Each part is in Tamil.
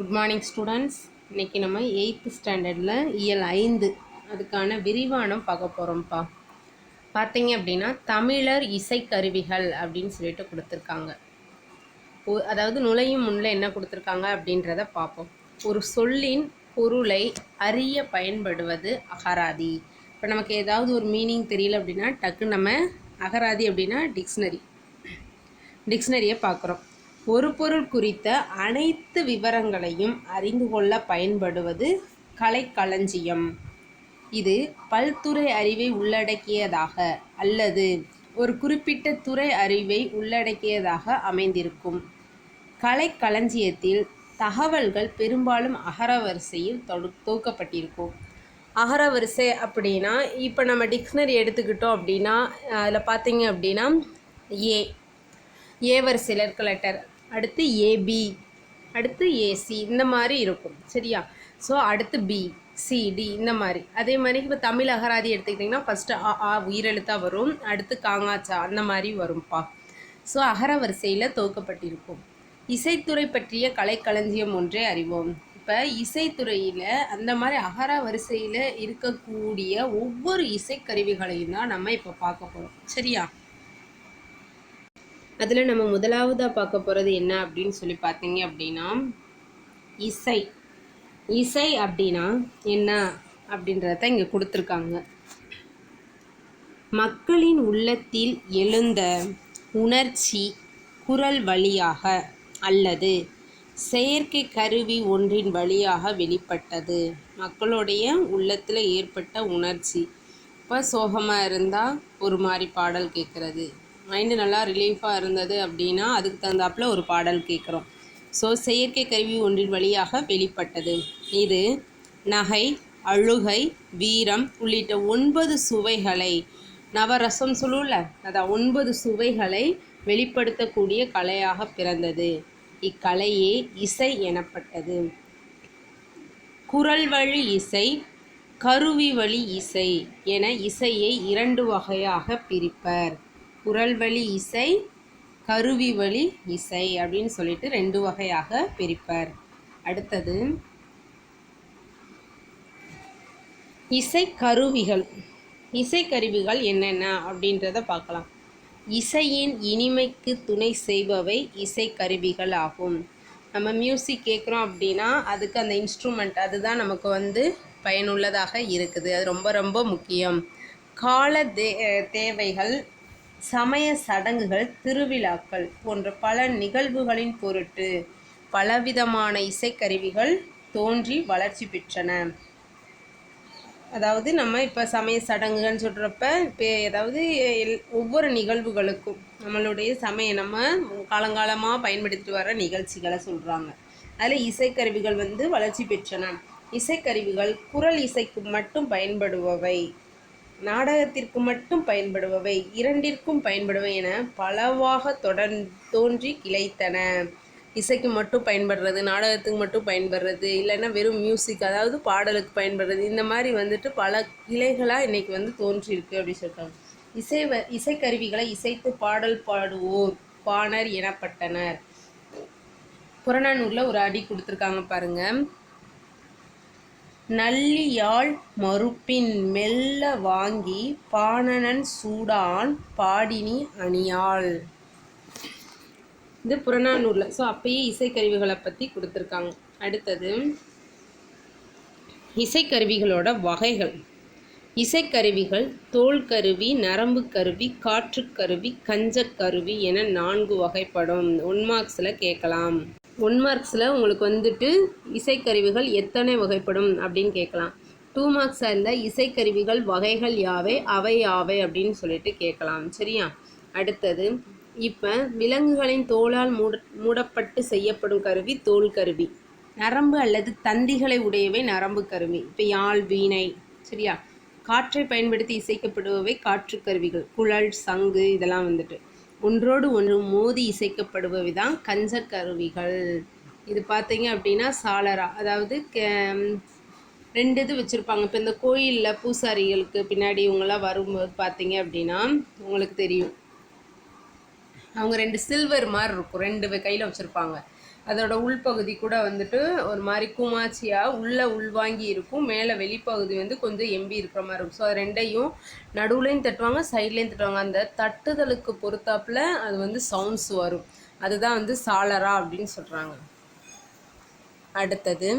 குட் மார்னிங் ஸ்டூடெண்ட்ஸ் இன்றைக்கி நம்ம எயித்து ஸ்டாண்டர்டில் இயல் ஐந்து. அதுக்கான விரிவானம் பார்க்க போகிறோம்ப்பா பார்த்தீங்க அப்படின்னா தமிழர் இசைக்கருவிகள் அப்படின்னு சொல்லிட்டு கொடுத்துருக்காங்க. அதாவது நுழையும் முன்னில் என்ன கொடுத்துருக்காங்க அப்படின்றத பார்ப்போம். ஒரு சொல்லின் பொருளை அறிய பயன்படுவது அகராதி. இப்போ நமக்கு ஏதாவது ஒரு மீனிங் தெரியல அப்படின்னா டக்கு நம்ம அகராதி அப்படின்னா டிக்ஷனரி டிக்ஷனரியை பார்க்குறோம். ஒரு பொருள் குறித்த அனைத்து விவரங்களையும் அறிந்து கொள்ள பயன்படுவது கலைக்களஞ்சியம். இது பல்துறை அறிவை உள்ளடக்கியதாக அல்லது ஒரு குறிப்பிட்ட துறை அறிவை உள்ளடக்கியதாக அமைந்திருக்கும். கலைக்களஞ்சியத்தில் தகவல்கள் பெரும்பாலும் அகரவரிசையில் தொடு தொகுக்கப்பட்டிருக்கும். அகரவரிசை அப்படின்னா இப்போ நம்ம டிக்ஷனரி எடுத்துக்கிட்டோம் அப்படின்னா அதில் பார்த்தீங்க அப்படின்னா ஏ. ஏ வரிசையில் இருக்க லெட்டர் அடுத்து ஏபி அடுத்து ஏசி இந்த மாதிரி இருக்கும் சரியா? ஸோ அடுத்து பி சிடி இந்த மாதிரி. அதே மாதிரி இப்போ தமிழ் அகராதி எடுத்துக்கிட்டிங்கன்னா ஃபஸ்ட்டு அ ஆ உயிரெழுத்தாக வரும். அடுத்து காங்காச்சா அந்த மாதிரி வரும்ப்பா ஸோ அகர வரிசையில் துவக்கப்பட்டிருக்கும் இசைத்துறை பற்றிய கலைக்களஞ்சியம் ஒன்றே அறிவோம். இப்போ இசைத்துறையில் அந்த மாதிரி அகர வரிசையில் இருக்கக்கூடிய ஒவ்வொரு இசைக்கருவிகளையும் தான் நம்ம இப்போ பார்க்க போகிறோம் சரியா? அதில் நம்ம முதலாவதாக பார்க்க போகிறது என்ன அப்படின்னு சொல்லி பார்த்தீங்க அப்படின்னா இசை. இசை அப்படின்னா என்ன அப்படின்றத இங்கே கொடுத்துருக்காங்க. மக்களின் உள்ளத்தில் எழுந்த உணர்ச்சி குரல் வழியாக அல்லது செயற்கை கருவி ஒன்றின் வழியாக வெளிப்பட்டது. மக்களுடைய உள்ளத்தில் ஏற்பட்ட உணர்ச்சி. இப்போ சோகமாக இருந்தால் ஒரு மாதிரி பாடல் கேட்குறது மைண்டு நல்லா ரிலீஃபாக இருந்தது அப்படின்னா அதுக்கு தகுந்தாப்புல ஒரு பாடல் கேட்குறோம் ஸோ செயற்கை கருவி ஒன்றின் வழியாக வெளிப்பட்டது. இது நகை அழுகை வீரம் உள்ளிட்ட ஒன்பது சுவைகளை நவரசம் சொல்லும்ல அதான் ஒன்பது சுவைகளை வெளிப்படுத்தக்கூடிய கலையாக பிறந்தது. இக்கலையே இசை எனப்பட்டது. குரல் வழி இசை கருவி வழி இசை என இசையை இரண்டு வகையாக பிரிப்பர். குரல் வழி இசை கருவி வழி இசை அப்படின்னு சொல்லிட்டு ரெண்டு வகையாக பிரிப்பர். அடுத்தது இசை கருவிகள். இசைக்கருவிகள் என்னென்ன அப்படின்றத பார்க்கலாம். இசையின் இனிமைக்கு துணை செய்பவை இசைக்கருவிகள் ஆகும். நம்ம மியூசிக் கேட்குறோம் அப்படின்னா அதுக்கு அந்த இன்ஸ்ட்ருமெண்ட் அதுதான் நமக்கு வந்து பயனுள்ளதாக இருக்குது. அது ரொம்ப ரொம்ப முக்கியம். கால தே தேவைகள் சமய சடங்குகள் திருவிழாக்கள் போன்ற பல நிகழ்வுகளின் பொருட்டு பலவிதமான இசைக்கருவிகள் தோன்றி வளர்ச்சி பெற்றன. அதாவது நம்ம இப்போ சமய சடங்குகள்னு சொல்கிறப்ப இப்போ ஏதாவது எல்- ஒவ்வொரு நிகழ்வுகளுக்கும் நம்மளுடைய சமய நம்ம காலங்காலமாக பயன்படுத்திட்டு வர நிகழ்ச்சிகளை சொல்கிறாங்க அதில் இசைக்கருவிகள் வந்து வளர்ச்சி பெற்றன. இசைக்கருவிகள் குரல் இசைக்கு மட்டும் பயன்படுபவை. நாடகத்திற்கு மட்டும் பயன்படுபவை இரண்டிற்கும் பயன்படுவை என பலவாக தொடர் தோன்றி கிளைத்தன. இசைக்கு மட்டும் பயன்படுறது நாடகத்துக்கு மட்டும் பயன்படுறது இல்லைன்னா வெறும் மியூசிக் அதாவது பாடலுக்கு பயன்படுறது இந்த மாதிரி வந்துட்டு பல கிளைகளாக இன்னைக்கு வந்து தோன்றியிருக்கு அப்படின்னு சொல்லிட்டாங்க. இசை வ- இசைக்கருவிகளை இசைத்து பாடல் பாடுவோர் பாணர் எனப்பட்டனர். புறநானூரில் ஒரு அடி கொடுத்துருக்காங்க பாருங்கள் நல்லியாழ் மறுப்பின் மெல்ல வாங்கி பாணனன் சூடான் பாடினி அணியாள். இது புறநானூரில். ஸோ அப்பயே இசைக்கருவிகளை பற்றி கொடுத்துருக்காங்க. அடுத்தது இசைக்கருவிகளோட வகைகள். இசைக்கருவிகள் தோல் கருவி நரம்பு கருவி காற்றுக்கருவி கஞ்சக்கருவி என நான்கு வகைப்படும். ஒன் மார்க்ஸில் கேட்கலாம். ஒன் மார்க்ஸில் உங்களுக்கு வந்துட்டு இசைக்கருவிகள் எத்தனை வகைப்படும் அப்படின்னு கேட்கலாம். டூ மார்க்ஸ் இருந்தால் இசைக்கருவிகள் வகைகள் யாவை அவை யாவை அப்படின்னு சொல்லிட்டு கேட்கலாம். சரியா? அடுத்தது இப்போ விலங்குகளின் தோலால் மூட மூடப்பட்டு செய்யப்படும் கருவி தோல் கருவி. நரம்பு அல்லது தந்திகளை உடையவை நரம்பு கருவி. இப்போ யாழ் வீணை சரியா? காற்றை பயன்படுத்தி இசைக்கப்படுபவை காற்று கருவிகள் குழல் சங்கு இதெல்லாம் வந்துட்டு. ஒன்றோடு ஒன்று மோதி இசைக்கப்படுபவை தான் கஞ்சக் கருவிகள். இது பார்த்தீங்க அப்படின்னா சாலரா அதாவது கே- ரெண்டு இது வச்சுருப்பாங்க. இப்போ இந்த கோயிலில் பூசாரிகளுக்கு பின்னாடி இவங்களாம் வரும்போது பார்த்தீங்க அப்படின்னா உங்களுக்கு தெரியும். அவங்க ரெண்டு சில்வர் மாதிரி இருக்கும். ரெண்டு கையில் வச்சுருப்பாங்க. அதோட உள்பகுதி கூட வந்துட்டு ஒரு மாதிரி கூமாச்சியாக உள்ளே உள்வாங்கி இருக்கும். மேலே வெளிப்பகுதி வந்து கொஞ்சம் எம்பி இருக்கிற மாதிரி இருக்கும். ஸோ அது ரெண்டையும் நடுவுலையும் தட்டுவாங்க சைட்லேயும் தட்டுவாங்க. அந்த தட்டுதலுக்கு பொறுத்தாப்புல அது வந்து சவுண்ட்ஸ் வரும். அதுதான் வந்து சாலரா அப்படின்னு சொல்கிறாங்க அடுத்தது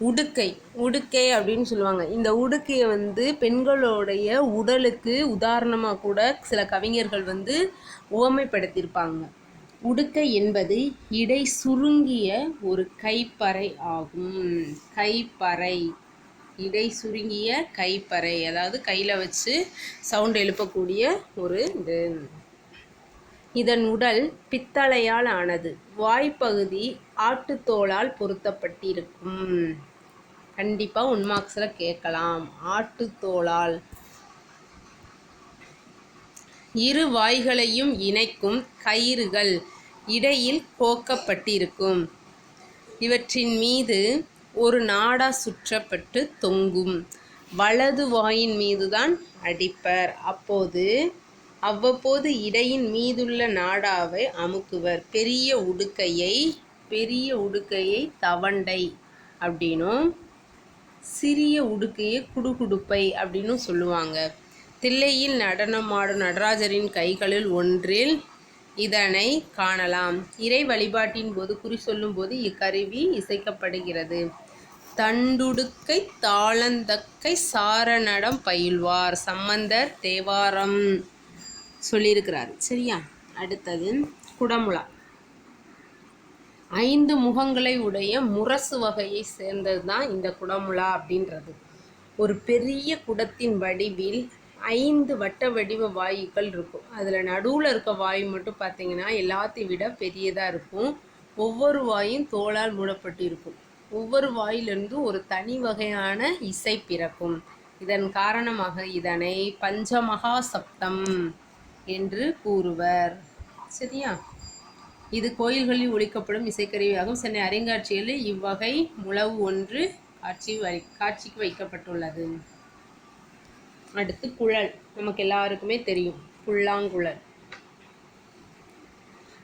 உடுக்கை. உடுக்கை அப்படின்னு சொல்லுவாங்க. இந்த உடுக்கையை வந்து பெண்களுடைய உடலுக்கு உதாரணமாக கூட சில கவிஞர்கள் வந்து உவமைப்படுத்தியிருப்பாங்க. உடுக்கை என்பது இடை சுருங்கிய ஒரு கைப்பறை ஆகும். கைப்பறை. இடை சுருங்கிய கைப்பறை. அதாவது கையில் வச்சு சவுண்ட் எழுப்பக்கூடிய ஒரு இது. இதன் உடல் பித்தளையால் ஆனது. வாய்ப்பகுதி ஆட்டுத்தோலால் பொருத்தப்பட்டிருக்கும். கண்டிப்பாக உன்மார்க்ஸில் கேட்கலாம். ஆட்டுத்தோலால் இரு வாய்களையும் இணைக்கும் கயிறுகள். இடையில் கோக்கப்பட்டிருக்கும் இவற்றின் மீது ஒரு நாடா சுற்றப்பட்டு தொங்கும். வலது வாயின் மீதுதான் அடிப்பர். அப்போது அவ்வப்போது இடையின் மீதுள்ள நாடாவை அமுக்குவர். பெரிய உடுக்கையை பெரிய உடுக்கையை தவண்டை அப்படின்னும் சிறிய உடுக்கையை குடுகுடுப்பை அப்படின்னும் சொல்லுவாங்க. தில்லையில் நடனமாடும் நடராஜரின் கைகளில் ஒன்றில் இதனை காணலாம். இறை வழிபாட்டின் போது குறி சொல்லும் போது இக்கருவி இசைக்கப்படுகிறது. தண்டுடுக்கை தாளந்தக்கை சாரணடம் பயில்வார். சம்பந்தர் தேவாரம் சொல்லியிருக்கிறார். சரியா? அடுத்தது குடமுழா ஐந்து முகங்களை உடைய முரசு வகையை சேர்ந்தது தான் இந்த குடமுழா அப்படின்றது. ஒரு பெரிய குடத்தின் வடிவில் ஐந்து வட்ட வடிவ வாயுக்கள் இருக்கும். அதில் நடுவில் இருக்க வாயு மட்டும் பார்த்தீங்கன்னா எல்லாத்தையும் விட பெரியதாக இருக்கும். ஒவ்வொரு வாயும் தோளால் மூடப்பட்டு இருக்கும். ஒவ்வொரு வாயிலிருந்து ஒரு தனி வகையான இசை பிறக்கும். இதன் காரணமாக இதனை பஞ்சமகா சப்தம் என்று கூறுவர். சரியா? இது கோயில்களில் ஒழிக்கப்படும் இசைக்கருவியாகும். சென்னை அருங்காட்சியகத்தில் இவ்வகை முழவு ஒன்று காட்சி வை காட்சிக்கு வைக்கப்பட்டுள்ளது. அடுத்து குழல். நமக்கு எல்லாருக்குமே தெரியும். புல்லாங்குழல்.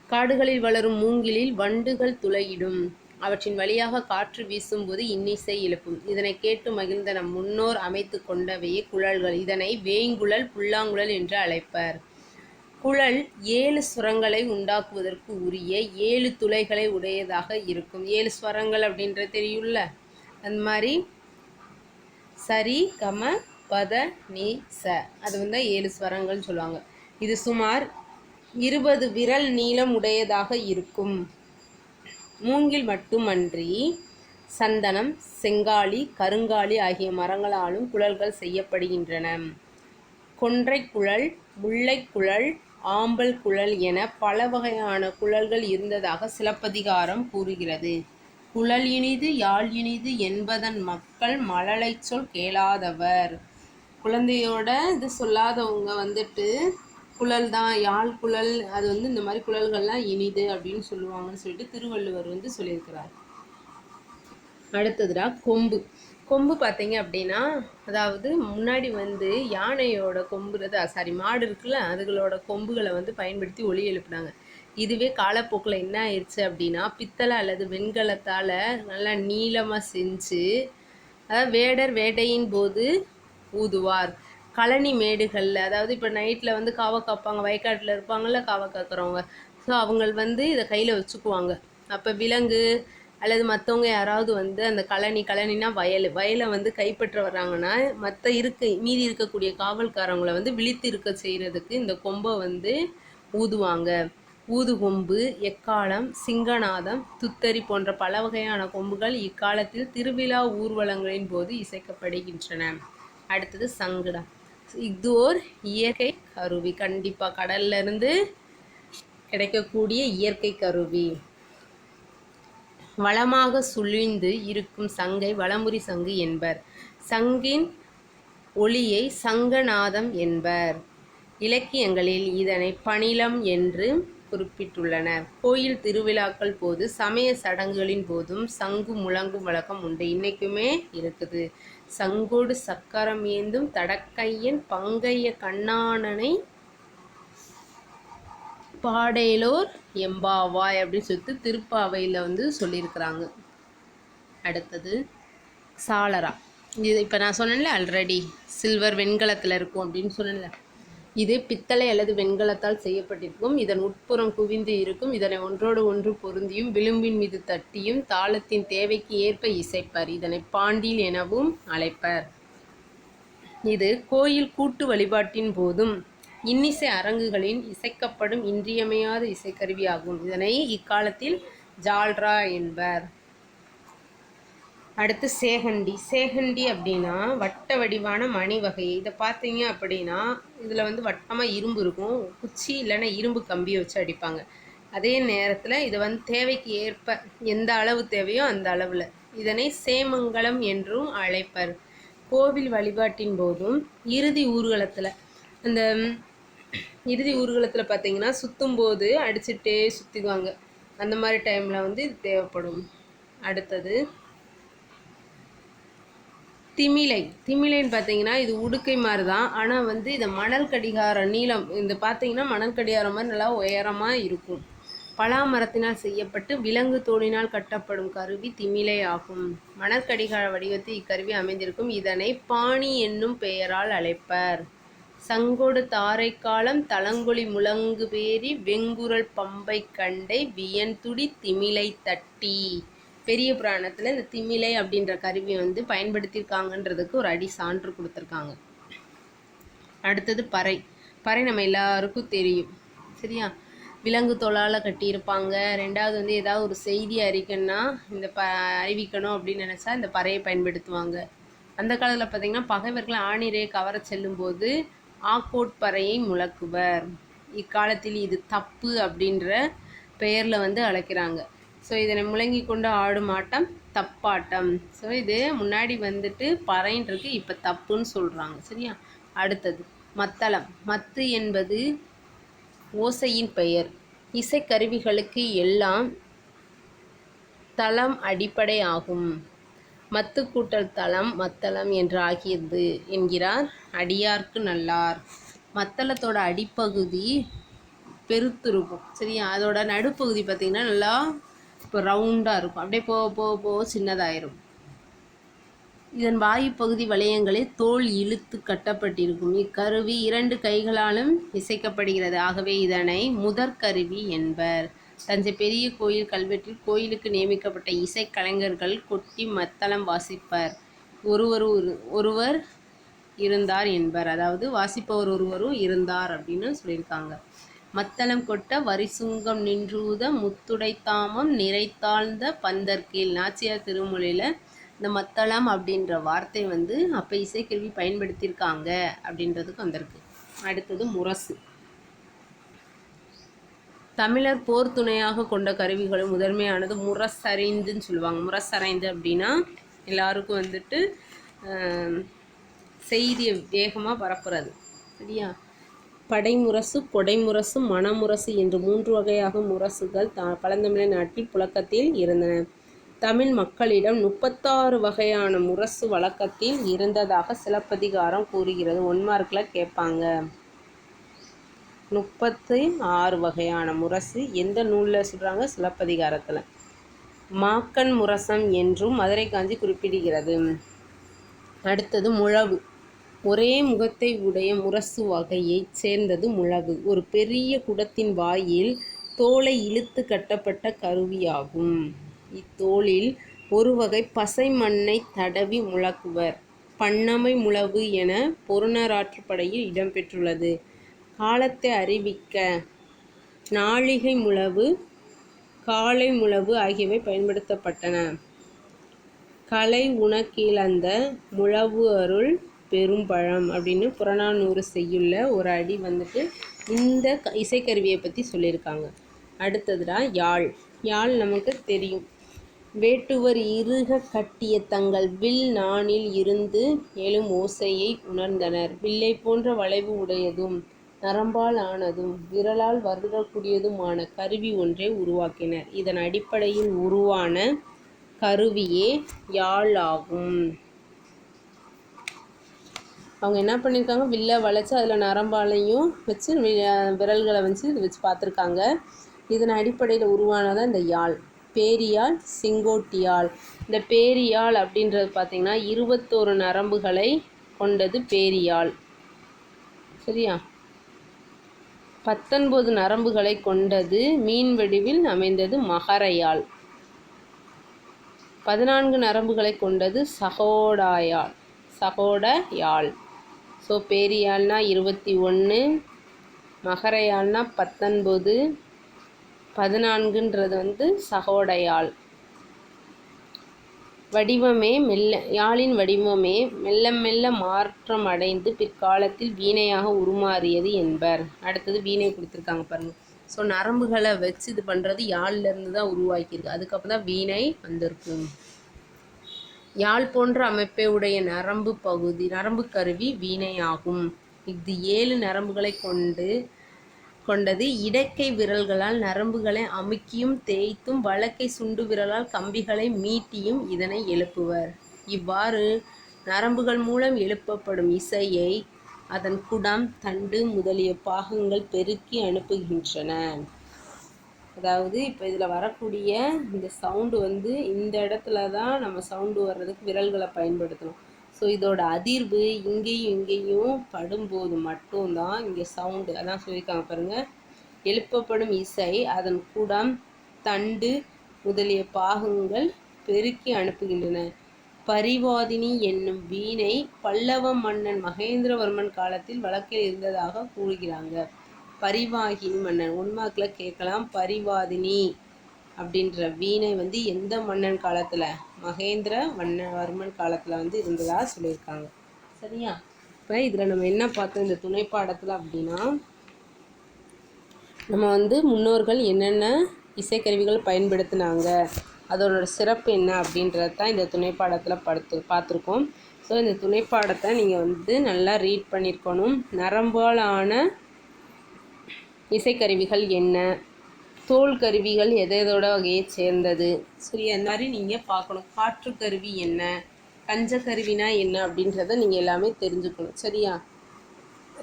காடுகளில் வளரும் மூங்கிலில் வண்டுகள் துளையிடும். அவற்றின் வழியாக காற்று வீசும்போது இன்னிசை எழுப்பும். இதனை கேட்டு மகிழ்ந்த நம் முன்னோர் அமைத்து கொண்டவையே குழல்கள். இதனை வேங்குழல் புல்லாங்குழல் என்று அழைப்பர். குழல் ஏழு சுரங்களை உண்டாக்குவதற்கு உரிய ஏழு துளைகளை உடையதாக இருக்கும். ஏழு ஸ்வரங்கள் அப்படின்றது தெரியும்ல? அந்த மாதிரி சரி கம பத நீ ச. அது வந்து ஏழு ஸ்வரங்கள்னு சொல்லுவாங்க. இது சுமார் இருபது விரல் நீளம் உடையதாக இருக்கும். மூங்கில் மட்டுமன்றி சந்தனம் செங்காலி கருங்காலி ஆகிய மரங்களாலும் குழல்கள் செய்யப்படுகின்றன. கொன்றைக் குழல் முல்லைக் குழல் ஆம்பல் குழல் என பல வகையான குழல்கள் இருந்ததாக சிலப்பதிகாரம் கூறுகிறது. குழல் இனிது யாழ் இனிது என்பதன் மக்கள் மழலை சொல் கேளாதவர். குழந்தையோட இது சொல்லாதவங்க வந்துட்டு குழல் தான் யாழ் குழல் அது வந்து இந்த மாதிரி குழல்கள்லாம் இனிது அப்படின்னு சொல்லுவாங்கன்னு சொல்லிட்டு திருவள்ளுவர் வந்து சொல்லியிருக்கிறார். அடுத்ததுடா கொம்பு. கொம்பு பார்த்தீங்க அப்படின்னா அதாவது முன்னாடி வந்து யானையோட கொம்புறது சாரி மாடு இருக்குல்ல அதுகளோட கொம்புகளை வந்து பயன்படுத்தி ஒளி எழுப்புனாங்க. இதுவே காலப்போக்கில் என்ன ஆயிடுச்சு அப்படின்னா பித்தளை அல்லது வெண்கலத்தால் நல்லா நீளமாக செஞ்சு அதாவது வேடர் வேட்டையின் போது ஊதுவார். கழனி மேடுகளில் அதாவது இப்போ நைட்டில் வந்து காவை காப்பாங்க வயக்காட்டில் இருப்பாங்கள்ல காவை காக்கிறவங்க. ஸோ அவங்க வந்து இதை கையில் வச்சுக்குவாங்க. அப்போ விலங்கு அல்லது மற்றவங்க யாராவது வந்து அந்த கழனி கழனினா வயல். வயலை வந்து கைப்பற்ற வர்றாங்கன்னா மற்ற இருக்க மீதி இருக்கக்கூடிய காவல்காரங்களை வந்து விழித்து இருக்க செய்கிறதுக்கு இந்த கொம்பை வந்து ஊதுவாங்க. ஊதுகொம்பு எக்காலம் சிங்கநாதம் துத்தரி போன்ற பல வகையான கொம்புகள் இக்காலத்தில் திருவிழா ஊர்வலங்களின் போது இசைக்கப்படுகின்றன. அடுத்தது சங்குடா. இது ஒரு இயற்கை கருவி. கண்டிப்பாக கடல்லிருந்து கிடைக்கக்கூடிய இயற்கை கருவி. வளமாக சுழிந்து இருக்கும் சங்கை வளமுறி சங்கு என்பர். சங்கின் ஒளியை சங்கநாதம் என்பர். இலக்கியங்களில் இதனை பணிலம் என்று குறிப்பிட்டுள்ளனர் கோயில் திருவிழாக்கள் போது சமய சடங்குகளின் போதும் சங்கு முழங்கும் வழக்கம் உண்டு. இன்னைக்குமே இருக்குது. சங்கோடு சக்கரம் ஏந்தும் தடக்கையன் பங்கைய கண்ணானனை பாடேலோர் எம்பாவாய் அப்படின்னு சொல்லிட்டு திருப்பாவையில் வந்து சொல்லியிருக்கிறாங்க. அடுத்தது சாளரா. இது இப்போ நான் சொன்னேன்ல ஆல்ரெடி சில்வர் வெண்கலத்தில் இருக்கும் அப்படின்னு சொன்னேன்ல. இது பித்தளை அல்லது வெண்கலத்தால் செய்யப்பட்டிருக்கும். இதன் உட்புறம் குவிந்து இருக்கும். இதனை ஒன்றோடு ஒன்று பொருந்தியும் விளிம்பின் மீது தட்டியும் தாளத்தின் தேவைக்கு ஏற்ப இசைப்பர். இதனை பாண்டில் எனவும் அழைப்பர். இது கோயில் கூட்டு வழிபாட்டின் போதும் இன்னிசை அரங்குகளின் இசைக்கப்படும் இன்றியமையாத இசைக்கருவியாகும். இதனை இக்காலத்தில் ஜால்ரா என்பர். அடுத்து சேகண்டி. சேகண்டி அப்படின்னா வட்ட வடிவான மணி வகை. இதை பார்த்தீங்க அப்படின்னா இதில் வந்து வட்டமாக இரும்பு இருக்கும். குச்சி இல்லைன்னா இரும்பு கம்பியை வச்சு அடிப்பாங்க. அதே நேரத்தில் இதை வந்து தேவைக்கு ஏற்ப எந்த அளவு தேவையோ அந்த அளவில் இதனை சேமங்கலம் என்றும் அழைப்பர். கோவில் வழிபாட்டின் போதும் இறுதி ஊர்வலத்தில் அந்த இறுதி ஊர்வலத்தில் பார்த்தீங்கன்னா சுற்றும் போது அடிச்சுட்டே சுற்றிக்குவாங்க அந்த மாதிரி டைமில் வந்து இது தேவைப்படும். அடுத்தது திமிலை. திமிலைன்னு பார்த்தீங்கன்னா இது உடுக்கை மாதிரி தான் ஆனால் வந்து இந்த மணல் கடிகார நீளம் இந்த பார்த்தீங்கன்னா மணல் கடிகாரம் மாதிரி நல்லா உயரமாக இருக்கும். பலா மரத்தினால் செய்யப்பட்டு விலங்கு தோலினால் கட்டப்படும் கருவி திமிலை ஆகும். மணல் கடிகார வடிவத்தில் இக்கருவி அமைந்திருக்கும். இதனை பாணி என்னும் பெயரால் அழைப்பர். சங்கோடு தாரைக்காலம் தலங்குழி முழங்கு பேரி வெங்குரல் பம்பை கண்டை வியன்துடி திமிலை தட்டி. பெரிய புராணத்தில் இந்த திமிலை அப்படின்ற கருவியை வந்து பயன்படுத்தியிருக்காங்கன்றதுக்கு ஒரு அடி சான்று கொடுத்துருக்காங்க. அடுத்தது பறை. பறை நம்ம எல்லாருக்கும் தெரியும். சரியா? விலங்கு தோலால் கட்டியிருப்பாங்க. ரெண்டாவது வந்து ஏதாவது ஒரு செய்தி அறிக்கணும்னா இந்த ப அறிவிக்கணும் அப்படின்னு நினச்சா இந்த பறையை பயன்படுத்துவாங்க. அந்த காலத்தில் பார்த்திங்கன்னா பகைவர்களை ஆணிரை கவர செல்லும்போது ஆக்கோட் பறையை முழக்குவர். இக்காலத்தில் இது தப்பு அப்படின்ற பெயரில் வந்து அழைக்கிறாங்க. ஸோ இதனை முழங்கி கொண்டு ஆடும் ஆட்டம் தப்பாட்டம். ஸோ இது முன்னாடி வந்துட்டு பறைன்றிருக்கு இப்போ தப்புன்னு சொல்கிறாங்க சரியா? அடுத்தது மத்தளம். மத்து என்பது ஓசையின் பெயர். இசைக்கருவிகளுக்கு எல்லாம் தளம் அடிப்படை ஆகும். மத்து கூட்டல் தளம் மத்தளம் என்று ஆகியது என்கிறார் அடியார்க்கு நல்லார். மத்தளத்தோட அடிப்பகுதி பெருத்திருக்கும். சரியா? அதோட நடுப்பகுதி பார்த்திங்கன்னா நல்லா இப்போ ரவுண்டாக இருக்கும். அப்படியே போக போக போக சின்னதாயிரும். இதன் வாயுப்பகுதி வளையங்களில் தோல் இழுத்து கட்டப்பட்டிருக்கும். இக்கருவி இரண்டு கைகளாலும் இசைக்கப்படுகிறது. ஆகவே இதனை முதற்கருவி என்பர். தஞ்சை பெரிய கோயில் கல்வெட்டில் கோயிலுக்கு நியமிக்கப்பட்ட இசைக்கலைஞர்கள் கொட்டி மத்தளம் வாசிப்பர். ஒருவர் ஒரு ஒருவர் இருந்தார் என்பர். அதாவது வாசிப்பவர் ஒருவரும் இருந்தார் அப்படின்னு சொல்லியிருக்காங்க. மத்தளம் கொட்ட வரிசுங்கம் நின்றூத முத்துடைத்தாமம் நிறைத்தாழ்ந்த பந்தற்கீழ். நாச்சியார் திருமொழியில் இந்த மத்தளம் அப்படின்ற வார்த்தை வந்து அப்போ இசைக்கருவி பயன்படுத்தியிருக்காங்க அப்படின்றதுக்கு வந்திருக்கு. அடுத்தது முரசு. தமிழர் போர் துணையாக கொண்ட கருவிகளும் முதன்மையானது முரசறைந்துன்னு சொல்லுவாங்க. முரசறைந்து அப்படின்னா எல்லாருக்கும் வந்துட்டு செய்தியை வேகமாக பரப்புறது. சரியா? படைமுரசு கொடைமுரசு மணமுரசு என்று மூன்று வகையாக முரசுகள் த பழந்தமிழ நாட்டில் புழக்கத்தில் இருந்தன. தமிழ் மக்களிடம் முப்பத்தாறு வகையான முரசு வழக்கத்தில் இருந்ததாக சிலப்பதிகாரம் கூறுகிறது. ஒன் மார்க்கில் கேட்பாங்க. முப்பத்தி ஆறு வகையான முரசு எந்த நூலில் சொல்கிறாங்க சிலப்பதிகாரத்தில். மாக்கன் முரசம் என்றும் மதுரை காஞ்சி குறிப்பிடுகிறது. அடுத்தது முழவு. ஒரே முகத்தை உடைய முரசு வகையைச் சேர்ந்தது முழவு ஒரு பெரிய குடத்தின் வாயில் தோலை இழுத்து கட்டப்பட்ட கருவியாகும். இத்தோளில் ஒரு வகை பசை மண்ணை தடவி முழக்குவர். பண்ணமை முழவு என பொருணராற்றுப்படையில் இடம்பெற்றுள்ளது காலத்தை அறிவிக்க நாழிகை முழவு காலை முழவு ஆகியவை பயன்படுத்தப்பட்டன. கலை உணக்கிழந்த முழவு அருள் பெரும்பழம் அப்படின்னு புறநானூறு செய்யுள்ள ஒரு அடி வந்துட்டு இந்த இசைக்கருவியை பற்றி சொல்லியிருக்காங்க. அடுத்ததுடா யாழ். யாழ் நமக்கு தெரியும். வேட்டுவர் இருக கட்டிய தங்கள் வில் நாணில் இருந்து எழும் ஓசையை உணர்ந்தனர். வில்லை போன்ற வளைவு உடையதும் நரம்பால் ஆனதும் விரலால் வருடக்கூடியதுமான கருவி ஒன்றை உருவாக்கினர். இதன் அடிப்படையில் உருவான கருவியே யாழ் ஆகும். அவங்க என்ன பண்ணியிருக்காங்க வில்லை வளைச்சு அதில் நரம்பாலையும் வச்சு வி- விரல்களை வச்சு இது வச்சு பார்த்துருக்காங்க. இதன் அடிப்படையில் உருவானதான் இந்த யாழ். பேரியாழ் செங்கோட்டியாழ். இந்த பேரியாழ் அப்படின்றது பார்த்திங்கன்னா இருபத்தோரு நரம்புகளை கொண்டது பேரியாழ். சரியா? பத்தொன்பது நரம்புகளை கொண்டது மீன் வடிவில் அமைந்தது மகரையாழ். பதினான்கு நரம்புகளை கொண்டது சகோடாயாழ். சகோட யாழ். ஸோ பேரியாழ்னா இருபத்தி ஒன்று மகரையாழ்னா பத்தொன்பது பதினான்குன்றது வந்து சகோடையாள் வடிவமே மெல்ல யாழின் வடிவமே மெல்ல மெல்ல மாற்றம் அடைந்து பிற்காலத்தில் வீணையாக உருமாறியது என்பர். அடுத்தது வீணை கொடுத்துருக்காங்க பாருங்க. ஸோ நரம்புகளை வச்சு இது பண்ணுறது யாழ்லேருந்து தான் உருவாக்கியிருக்கு. அதுக்கப்புறம் தான் வீணை வந்திருக்கு. யாழ் போன்ற அமைப்பை உடைய நரம்பு பகுதி நரம்பு கருவி வீணையாகும். இது ஏழு நரம்புகளை கொண்டு கொண்டது. இடக்கை விரல்களால் நரம்புகளை அமுக்கியும் தேய்த்தும் வழக்கை சுண்டு விரலால் கம்பிகளை மீட்டியும் இதனை எழுப்புவர். இவ்வாறு நரம்புகள் மூலம் எழுப்பப்படும் இசையை அதன் குடம் தண்டு முதலிய பாகங்கள் பெருக்கி அனுப்புகின்றன. அதாவது இப்போ இதில் வரக்கூடிய இந்த சவுண்டு வந்து இந்த இடத்துல தான் நம்ம சவுண்டு வர்றதுக்கு விரல்களை பயன்படுத்தணும். ஸோ இதோட அதிர்வு இங்கேயும் இங்கேயும் படும்போது மட்டும்தான் இங்கே சவுண்டு அதான் சொல்லியிருக்காங்க பாருங்கள் எழுப்பப்படும் இசை அதன் கூடம் தண்டு முதலிய பாகங்கள் பெருக்கி அனுப்புகின்றன. பரிவாதினி என்னும் வீணை பல்லவ மன்னன் மகேந்திரவர்மன் காலத்தில் வழக்கில் இருந்ததாக கூறுகிறாங்க. பரிவாகினி மன்னன். உண்மாக்கில் கேட்கலாம் பரிவாதினி. அப்படின்ற வீணை வந்து எந்த மன்னன் காலத்தில்? மகேந்திர வர்மன் காலத்தில் வந்து இருந்ததாக சொல்லியிருக்காங்க. சரியா? இப்போ இதில் நம்ம என்ன பார்த்தோம்? இந்த துணை பாடத்தில் அப்படின்னா நம்ம வந்து முன்னோர்கள் என்னென்ன இசைக்கருவிகள் பயன்படுத்தினாங்க? அதோட சிறப்பு என்ன அப்படின்றது தான் இந்த துணைப்பாடத்தில் படுத்து பார்த்துருக்கோம். ஸோ இந்த துணை பாடத்தை நீங்கள் வந்து நல்லா ரீட் பண்ணியிருக்கணும் நரம்பாலான இசைக்கருவிகள் என்ன? தோல் கருவிகள் எதோட வகையை சேர்ந்தது? சரி அந்த மாதிரி நீங்கள் பார்க்கணும். காற்று கருவி என்ன? கஞ்ச கருவினா என்ன அப்படின்றத நீங்கள் எல்லாமே தெரிஞ்சுக்கணும். சரியா?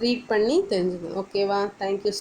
ரீட் பண்ணி தெரிஞ்சுக்கணும். ஓகேவா தேங்க்யூ